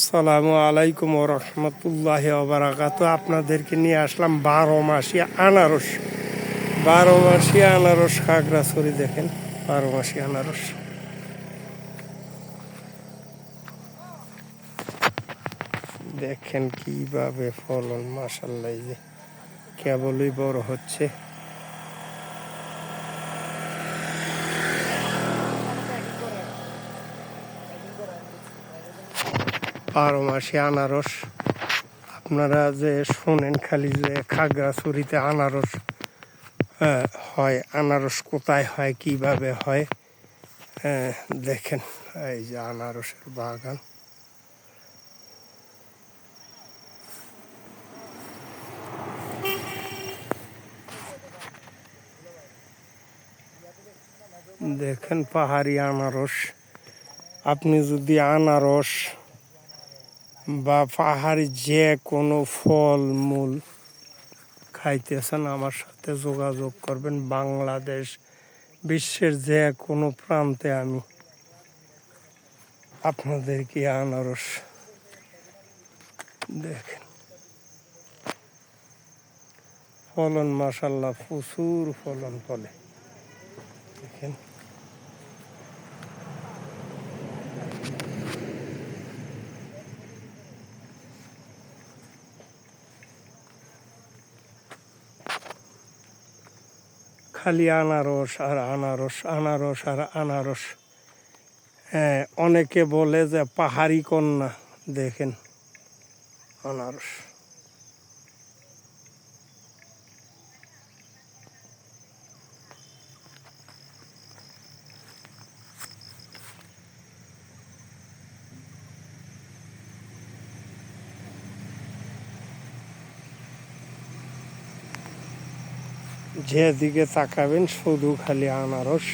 আসসালামু আলাইকুম রহমতুল্লাহ ওবরাকাত আপনাদেরকে নিয়ে আসলাম বারো মাসি আনারস। বারো মাসি আনারস খাগড়াছড়ি দেখেন, বারো মাসি আনারস। দেখেন কীভাবে ফলন মাসাল্লাহ যে কেবলই বড় হচ্ছে। বারো মাসে আনারস। আপনারা যে শোনেন খালি যে খাগড়াছড়িতে আনারস আহ, হয় আনারস কোথায় হয় কীভাবে হয় আহ, দেখেন এই যে আনারসের বাগান। দেখেন পাহাড়ি আনারস। আপনি যদি আনারস বা পাহাড়ি যে কোনো ফল মূল খাইতেছেন, আমার সাথে যোগাযোগ করবেন। বাংলাদেশ বিশ্বের যে কোনো প্রান্তে আমি আপনাদেরকে আনারস দেখেন। ফলন মাসাল্লাহ প্রচুর ফলন ফলে। দেখেন। খালি আনারস আর আনারস আনারস আর আনারস। হ্যাঁ অনেকে বলে যে পাহাড়ি কন্যা, দেখেন, আনারস। যেদিকে তাকাবেন শুধু খালি আনারস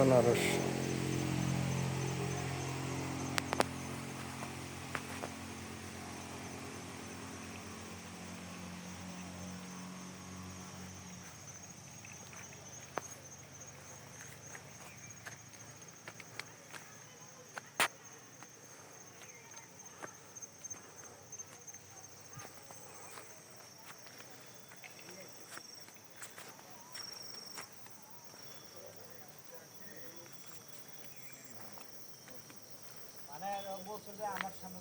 আনারস। মানে বলছে যে আমার সামনে